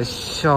అయ్యో.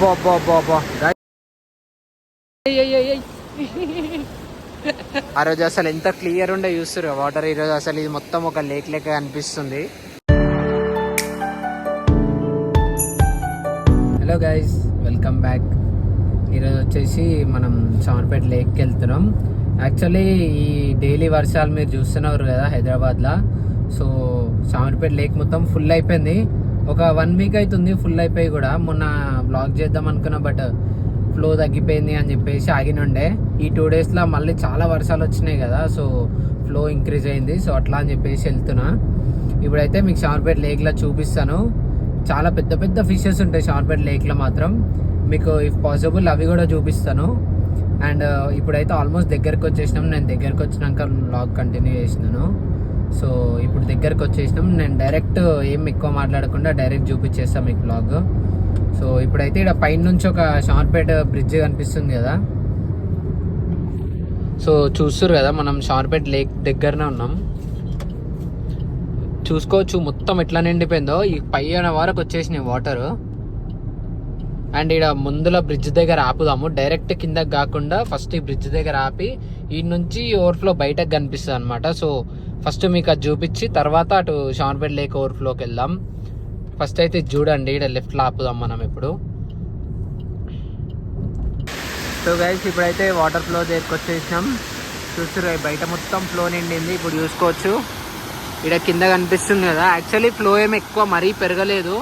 బా బా బా ఆ రోజు అసలు ఎంత క్లియర్ ఉండే చూస్తారు వాటర్ ఈ రోజు అసలు ఇది మొత్తం ఒక లేక్ లెక్క అనిపిస్తుంది. హలో గైస్ వెల్కమ్ బ్యాక్ ఈరోజు వచ్చేసి మనం చామర్పేట లేక్కి వెళ్తున్నాం. యాక్చువల్లీ ఈ డైలీ వర్షాలు మీరు చూస్తున్నారు కదా హైదరాబాద్లో. సో సామర్పేట లేక్ మొత్తం ఫుల్ అయిపోయింది. ఒక వన్ వీక్ అవుతుంది ఫుల్ అయిపోయి కూడా. మొన్న బ్లాగ్ చేద్దాం అనుకున్నా బట్ ఫ్లో తగ్గిపోయింది అని చెప్పేసి ఆగినుండే ఈ టూ డేస్లో మళ్ళీ చాలా వర్షాలు వచ్చినాయి కదా సో ఫ్లో ఇంక్రీజ్ అయింది. సో అట్లా అని చెప్పేసి వెళ్తున్నా. ఇప్పుడైతే మీకు షార్పేట్ లేక్లో చూపిస్తాను. చాలా పెద్ద పెద్ద ఫిషెస్ ఉంటాయి షార్పేట్ లేక్లో మాత్రం. మీకు ఇఫ్ పాసిబుల్ అవి కూడా చూపిస్తాను. అండ్ ఇప్పుడైతే ఆల్మోస్ట్ దగ్గరకు వచ్చేసినాం. నేను దగ్గరకు వచ్చినాక బ్లాగ్ కంటిన్యూ చేసినాను సో ఇప్పుడు దగ్గరకు వచ్చేసినాం. నేను డైరెక్ట్ ఏం ఎక్కువ మాట్లాడకుండా డైరెక్ట్ చూపించేస్తాను మీకు బ్లాగ్ సో ఇప్పుడైతే ఇక్కడ పైన నుంచి ఒక షార్పేట బ్రిడ్జ్ కనిపిస్తుంది కదా. సో చూస్తారు కదా మనం షార్పేట్ లేక్ దగ్గరనే ఉన్నాం. చూసుకోవచ్చు మొత్తం ఎట్లా నిండిపోయిందో. ఈ పైన వరకు వచ్చేసినాయి వాటర్. అండ్ ఇక్కడ ముందుల బ్రిడ్జ్ దగ్గర ఆపుదాము. డైరెక్ట్ కిందకి కాకుండా ఫస్ట్ ఈ బ్రిడ్జ్ దగ్గర ఆపి ఈ నుంచి ఓవర్ఫ్లో బయటకు కనిపిస్తుంది అనమాట సో ఫస్ట్ మీకు అది చూపించి తర్వాత అటు షాన్పేట్ లేక్ ఓవర్ఫ్లోకి వెళ్దాం. ఫస్ట్ అయితే చూడండి ఇక్కడ లెఫ్ట్లో ఆపుదాం మనం ఇప్పుడు. సో గైస్ ఇప్పుడైతే వాటర్ ఫ్లో దగ్గరికి వచ్చేసినాం. చూస్తున్నారు బయట మొత్తం ఫ్లో నిండింది. ఇప్పుడు చూసుకోవచ్చు. ఇక్కడ కింద కనిపిస్తుంది కదా. యాక్చువల్లీ ఫ్లో ఏమి ఎక్కువ మరీ పెరగలేదు.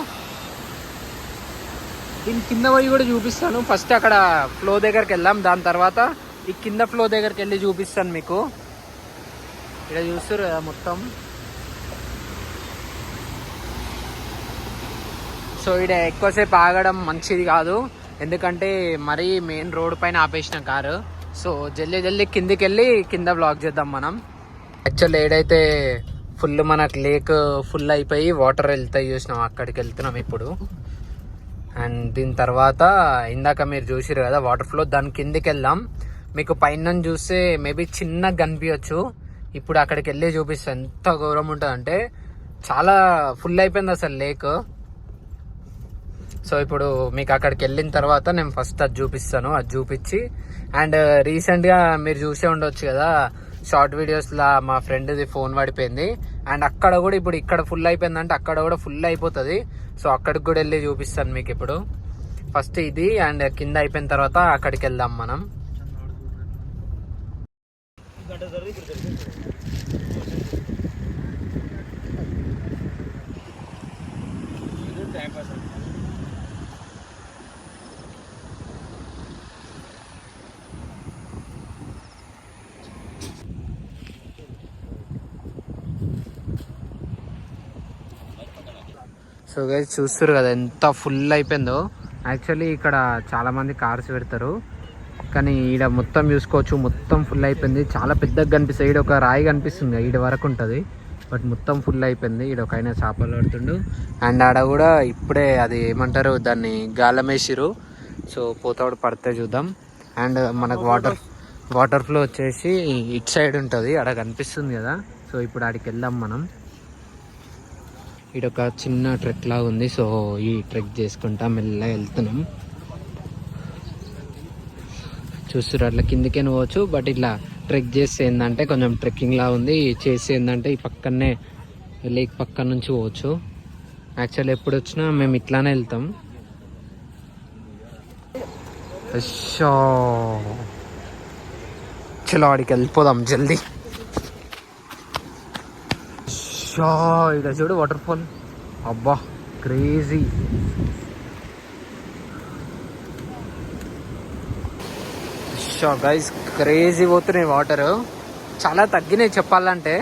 దీని కింద పోయి కూడా చూపిస్తాను. ఫస్ట్ అక్కడ ఫ్లో దగ్గరికి వెళ్దాం. దాని తర్వాత ఈ కింద ఫ్లో దగ్గరికి వెళ్ళి చూపిస్తాను మీకు. ఇక్కడ చూస్తారు కదా మొత్తం. సో ఇక్కడ ఎక్కువసేపు ఆగడం మంచిది కాదు. ఎందుకంటే మరీ మెయిన్ రోడ్ పైన ఆపేసిన కారు. సో జల్దీ జల్దీ కిందికి వెళ్ళి కింద బ్లాక్ చేద్దాం మనం. యాక్చువల్ ఏడైతే ఫుల్ మనకు లేక్ ఫుల్ అయిపోయి వాటర్ వెళ్తాయి చూసినాం అక్కడికి వెళ్తున్నాం ఇప్పుడు. అండ్ దీని తర్వాత ఇందాక మీరు చూసిరు కదా వాటర్ ఫ్లో దాని కిందికి వెళ్దాం. మీకు పైన చూస్తే మేబీ చిన్నగా కనిపించచ్చు ఇప్పుడు అక్కడికి వెళ్ళి చూపిస్తే ఎంత గౌరవం ఉంటుందంటే చాలా ఫుల్ అయిపోయింది అసలు లేక్ సో ఇప్పుడు మీకు అక్కడికి వెళ్ళిన తర్వాత నేను ఫస్ట్ అది చూపిస్తాను. అది చూపించి అండ్ రీసెంట్గా మీరు చూసే ఉండొచ్చు కదా షార్ట్ వీడియోస్లో మా ఫ్రెండ్ది ఫోన్ పడిపోయింది అండ్ అక్కడ కూడా ఇప్పుడు ఇక్కడ ఫుల్ అయిపోయిందంటే అక్కడ కూడా ఫుల్ అయిపోతుంది. సో అక్కడికి కూడా వెళ్ళి చూపిస్తాను మీకు ఇప్పుడు. ఫస్ట్ ఇది అండ్ కింద అయిపోయిన తర్వాత అక్కడికి వెళ్దాం మనం. సో గైస్ చూస్తారు కదా ఎంత ఫుల్ అయిపోయిందో. యాక్చువల్లీ ఇక్కడ చాలా మంది కార్స్ పెడతారు. కానీ ఈడ మొత్తం చూసుకోవచ్చు మొత్తం ఫుల్ అయిపోయింది. చాలా పెద్దగా కనిపిస్తుంది. ఈడ ఒక రాయి కనిపిస్తుంది. ఈడ వరకు ఉంటుంది. బట్ మొత్తం ఫుల్ అయిపోయింది. ఈడ ఒక ఆయన చేపలు పడుతుండు. అండ్ ఆడ కూడా ఇప్పుడే అది ఏమంటారు దాన్ని గాలం వేసిరు సో పోతాడు పడితే చూద్దాం. అండ్ మనకు వాటర్ వాటర్ ఫ్లో వచ్చేసి ఇట్ సైడ్ ఉంటుంది. ఆడ కనిపిస్తుంది కదా. సో ఇప్పుడు ఆడికి వెళ్దాం మనం. ఇది ఒక చిన్న ట్రెక్ లాగా ఉంది. సో ఈ ట్రెక్ చేసుకుంటా మెల్లగా వెళ్తున్నాం. చూస్తున్నారు అట్లా కిందికే పోవచ్చు. బట్ ఇట్లా ట్రెక్ చేస్తే ఏంటంటే కొంచెం ట్రెక్కింగ్ లా ఉంది. చేసి ఏంటంటే ఈ పక్కనే లేక్ పక్క నుంచి పోవచ్చు. యాక్చువల్ ఎప్పుడు వచ్చినా మేము ఇట్లానే వెళ్తాం. అయ్యో. చలో ఆడికి వెళ్ళిపోదాం జల్దీ. షా ఇక్కడ చూడు వాటర్ ఫాల్ అబ్బా క్రేజీ షా గైస్ క్రేజీ పోతున్నాయి వాటర్ చాలా తగ్గినాయి చెప్పాలంటే.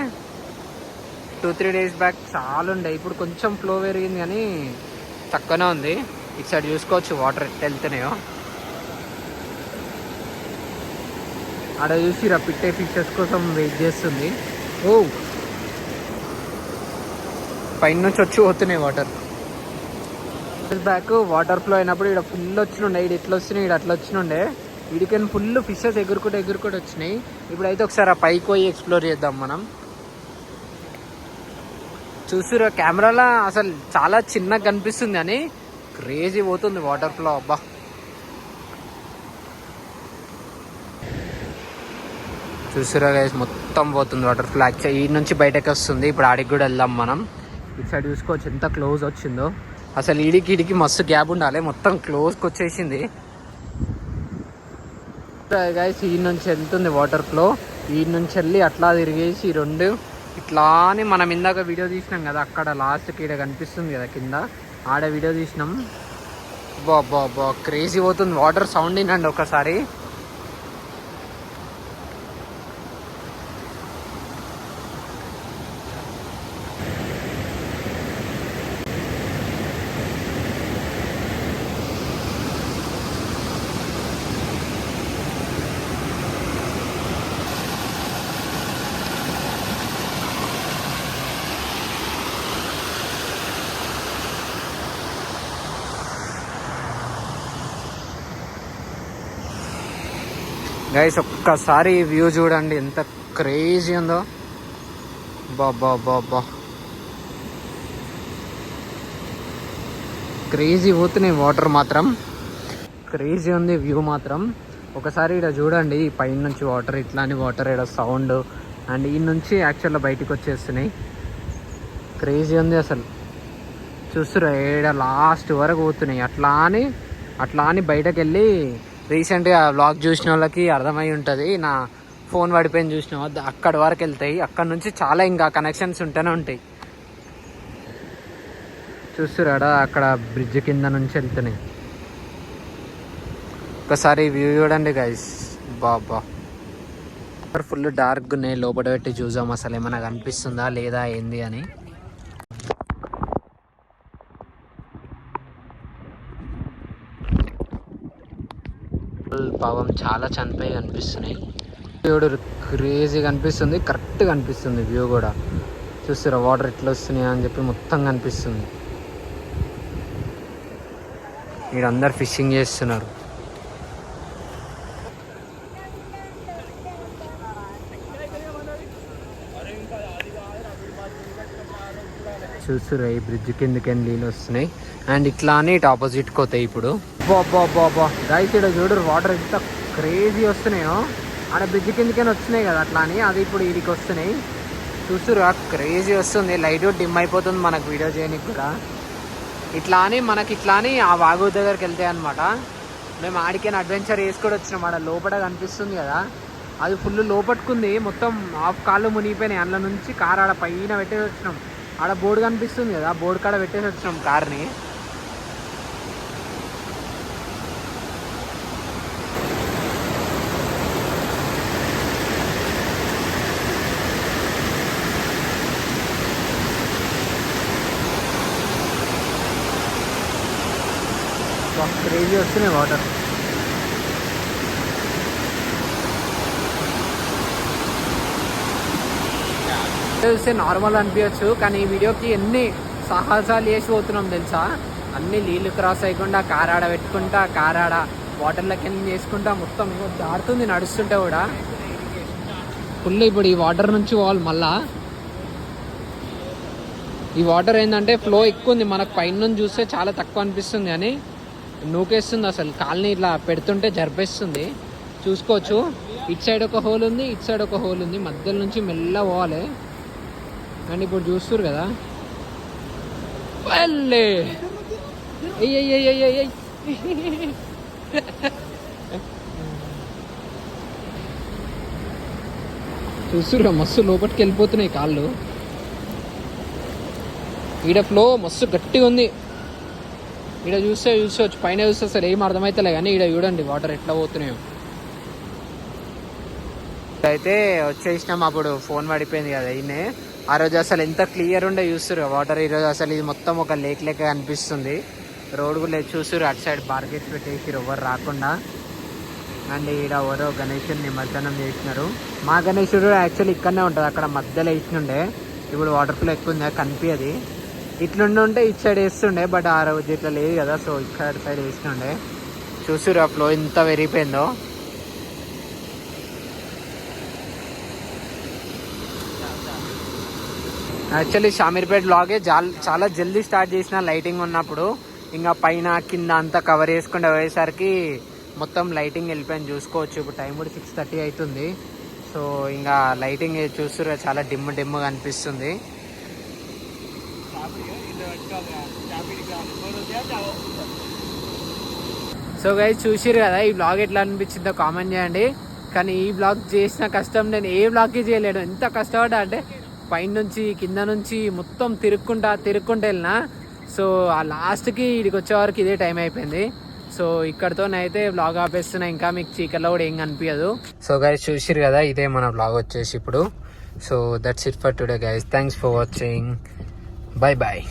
టూ త్రీ డేస్ బ్యాక్ చాలా ఉండే ఇప్పుడు కొంచెం ఫ్లో పెరిగింది కానీ తక్కువనే ఉంది. ఇటు సైడ్ చూసుకోవచ్చు వాటర్ ఎట్లా వెళ్తున్నాయో. ఆడ చూసి పిట్టే ఫిషెస్ కోసం వెయిట్ చేస్తుంది. ఓ పైన నుంచి వచ్చి పోతున్నాయి వాటర్ బ్యాక్ వాటర్ ఫ్లో అయినప్పుడు ఇక్కడ ఫుల్ వచ్చినుండే ఇక్కడ ఇట్లా వచ్చినాయి ఇక్కడ అట్లా వచ్చినుండే. వీడికైనా ఫుల్ ఫిషెస్ ఎగురుకుంటూ ఎగురుకుంటూ వచ్చినాయి. ఇప్పుడైతే ఒకసారి ఆ పైకి పోయి ఎక్స్ప్లోర్ చేద్దాం మనం. చూసారు కెమెరాలో అసలు చాలా చిన్నగా కనిపిస్తుంది అని క్రేజీ పోతుంది వాటర్ ఫ్లో అబ్బా. చూసారా మొత్తం పోతుంది వాటర్ ఫ్లో యాక్చువల్ ఈ నుంచి బయటకు వస్తుంది. ఇప్పుడు ఆడికి కూడా వెళ్దాం మనం. ఇటు సైడ్ చూసుకోవచ్చు ఎంత క్లోజ్ వచ్చిందో. అసలు ఈడికి ఇడికి మస్తు గ్యాప్ ఉండాలి మొత్తం క్లోజ్కి వచ్చేసింది. గైస్ ఈ నుంచి వెళ్తుంది వాటర్ ఫ్లో ఈ నుంచి వెళ్ళి అట్లా తిరిగేసి ఈ రెండు. ఇట్లా అని మనం ఇందాక వీడియో తీసినాం కదా అక్కడ లాస్ట్కి ఇక్కడ కనిపిస్తుంది కదా కింద. ఆడ వీడియో తీసినాం. బా బా బా క్రేజీ పోతుంది వాటర్ సౌండ్ వినండి ఒకసారి. గైస్ ఒక్కసారి వ్యూ చూడండి. ఎంత క్రేజీ ఉందో. బాబా బాబా క్రేజీ పోతున్నాయి వాటర్ మాత్రం. క్రేజీ ఉంది వ్యూ మాత్రం. ఒకసారి ఇక్కడ చూడండి. పైన నుంచి వాటర్ ఇట్లాంటి వాటర్ ఇక్కడ సౌండ్ అండ్ ఈ నుంచి యాక్చువల్గా బయటికి వచ్చేస్తున్నాయి. క్రేజీ ఉంది అసలు. చూస్తురా ఏడ లాస్ట్ వరకు పోతున్నాయి అట్లా అని అట్లా అని బయటకు వెళ్ళి రీసెంట్గా బ్లాగ్ చూసిన వాళ్ళకి అర్థమై ఉంటుంది. నా ఫోన్ పడిపోయింది చూసిన అక్కడి వరకు వెళ్తాయి. అక్కడ నుంచి చాలా ఇంకా కనెక్షన్స్ ఉంటూనే ఉంటాయి. చూస్తురాడా అక్కడ బ్రిడ్జ్ కింద నుంచి వెళ్తున్నాయి. ఒకసారి వ్యూ చూడండి గైస్ బాబా ఫుల్ డార్క్ ఉన్నాయి లోపల పెట్టి చూసాం అసలు ఏమైనా కనిపిస్తుందా లేదా ఏంది అని. పాపం చాలా చనిపోయి కనిపిస్తున్నాయి. దేవుడు క్రేజీ కనిపిస్తుంది కరెక్ట్ కనిపిస్తుంది వ్యూ కూడా. చూస్తారా వాటర్ ఎట్లా వస్తున్నాయి అని చెప్పి మొత్తం కనిపిస్తుంది. మీరు అందరు ఫిషింగ్ చేస్తున్నారు. చూస్తురా ఈ బ్రిడ్జ్ కిందకి నీళ్ళు వస్తున్నాయి. అండ్ ఇట్లా అని ఇటు ఆపోజిట్కి పోతాయి ఇప్పుడు. బాబా బాబా రైట్ ఇక్కడ చూడు వాటర్ ఎంత క్రేజీ వస్తున్నాయో. ఆడ బ్రిడ్జ్ కిందకైనా వచ్చినాయి కదా అట్లా అని అది ఇప్పుడు వీడికి వస్తున్నాయి. చూస్తురా క్రేజీ వస్తుంది. లైట్ డిమ్ అయిపోతుంది మనకు వీడియో చేయడానికి కూడా. ఇట్లా అని మనకి ఇట్లా అని ఆ వాగు దగ్గరికి వెళ్తాయి అనమాట మేము ఆడికైనా అడ్వెంచర్ వేసుకొని వచ్చినాం. ఆడ లోపల కనిపిస్తుంది కదా. అది ఫుల్ లోపట్టుకుంది. మొత్తం హాఫ్ కాళ్ళు మునిగిపోయినాయి. అందులో నుంచి కారు ఆడ పైన పెట్టేసి వచ్చినాం. ఆడ బోర్డు కనిపిస్తుంది కదా బోర్డు కాడ పెట్టేసి వచ్చినాం కార్ని. క్రేజీ వస్తున్నాయి వాటర్. చూస్తే నార్మల్ అనిపించచ్చు కానీ ఈ వీడియోకి ఎన్ని సాహసాలు చేసి పోతున్నాం తెలుసా? అన్ని నీళ్ళు క్రాస్ అయ్యకుండా కారాడ పెట్టుకుంటా కారాడ వాటర్ల కింద చేసుకుంటా మొత్తం దారుతుంది నడుస్తుంటే కూడా. ఫుల్ ఇప్పుడు ఈ వాటర్ నుంచి పోవాలి మళ్ళా. ఈ వాటర్ ఏంటంటే ఫ్లో ఎక్కువ ఉంది మనకు పైన నుంచి చూస్తే చాలా తక్కువ అనిపిస్తుంది కానీ నూకేస్తుంది అసలు. కాలనీ ఇట్లా పెడుతుంటే జరిపేస్తుంది. చూసుకోవచ్చు. ఇటు సైడ్ ఒక హోల్ ఉంది ఇటు సైడ్ ఒక హోల్ ఉంది మధ్యలో నుంచి మెల్ల పోవాలి అండ్ ఇప్పుడు చూస్తారు కదా. వెళ్ళే ఎయ్ మస్తు లోపలికి వెళ్ళిపోతున్నాయి కాళ్ళు. ఈడ ఫ్లో మస్తు గట్టిగా ఉంది. ఈడ చూస్తే చూసుకోవచ్చు పైన చూస్తే అసలు ఏం అర్థమవుతలే కానీ ఈడ చూడండి వాటర్ ఎట్లా పోతున్నాయో. అయితే వచ్చేసినాం అప్పుడు ఫోన్ పడిపోయింది కదా ఈయనే ఆ రోజు అసలు ఎంత క్లియర్ ఉండే చూస్తారు వాటర్ ఈరోజు అసలు ఇది మొత్తం ఒక లేక్ లెక్క కనిపిస్తుంది. రోడ్ కూడా లేదు. చూస్తారు అటు సైడ్ బార్గెట్స్ పెట్టేసి ఎవరు రాకుండా. అండ్ ఈడ ఎవరో గణేషుని నిమజ్జనం చేసినారు. మా గణేశుడు యాక్చువల్లీ ఇక్కడనే ఉంటుంది అక్కడ మధ్యలో వేసినుండే. ఇప్పుడు వాటర్ ఫ్లో ఎక్కువ ఉంది? కనిపించదు ఇట్లుండి ఉంటే ఇటు సైడ్ వేస్తుండే. బట్ ఆ రోజు ఇట్లా లేదు కదా. సో ఇక్కడ సైడ్ వేసినుండే. చూసారు ఆ ఫ్లో ఎంత పెరిగిపోయిందో యాక్చువల్లీ షామీర్పేట్ బ్లాగే జాల్- చాలా జల్దీ స్టార్ట్ చేసిన లైటింగ్ ఉన్నప్పుడు ఇంకా పైన కింద అంతా కవర్ చేసుకుంటే పోయేసరికి మొత్తం లైటింగ్ వెళ్ళిపోయింది. చూసుకోవచ్చు. ఇప్పుడు టైం కూడా సిక్స్ థర్టీ అవుతుంది సో ఇంకా లైటింగ్ చూస్తురా చాలా డిమ్ డిమ్ అనిపిస్తుంది. సో గైజ్ చూసిరు కదా ఈ బ్లాగ్ ఎట్లా అనిపించిందో కామెంట్ చేయండి. కానీ ఈ బ్లాగ్ చేసిన కష్టం నేను ఏ బ్లాగ్కి చేయలేను. ఎంత కష్టపడ్డా అంటే పైన నుంచి కింద నుంచి మొత్తం తిరుక్కుంటా తిరుక్కుంటూ వెళ్ళినా సో ఆ లాస్ట్కి ఇక్కడికి వచ్చేవరకు ఇదే టైం అయిపోయింది. సో ఇక్కడతోనైతే బ్లాగ్ ఆపేస్తున్నా ఇంకా మీకు చీకట్లో కూడా ఏం కనిపించదు. సో గైస్ చూసిరు కదా ఇదే మన బ్లాగ్ వచ్చేసి ఇప్పుడు. So that's it for today guys thanks for watching bye bye